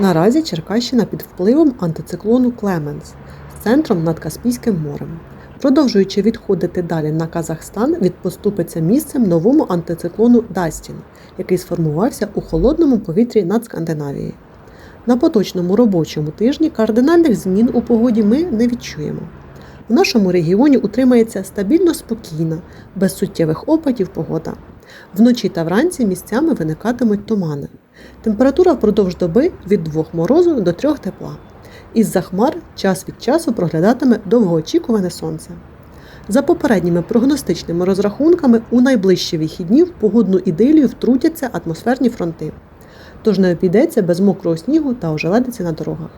Наразі Черкащина під впливом антициклону Клеменс з центром над Каспійським морем. Продовжуючи відходити далі на Казахстан, він поступиться місцем новому антициклону Дастін, який сформувався у холодному повітрі над Скандинавією. На поточному робочому тижні кардинальних змін у погоді ми не відчуємо. В нашому регіоні утримається стабільно спокійна, без суттєвих опадів погода. Вночі та вранці місцями виникатимуть тумани. Температура впродовж доби від 2 морозу до 3 тепла. Із-за хмар час від часу проглядатиме довгоочікуване сонце. За попередніми прогностичними розрахунками, у найближчі вихідні в погодну іделію втрутяться атмосферні фронти. Тож не обійдеться без мокрого снігу та ожеледиці на дорогах.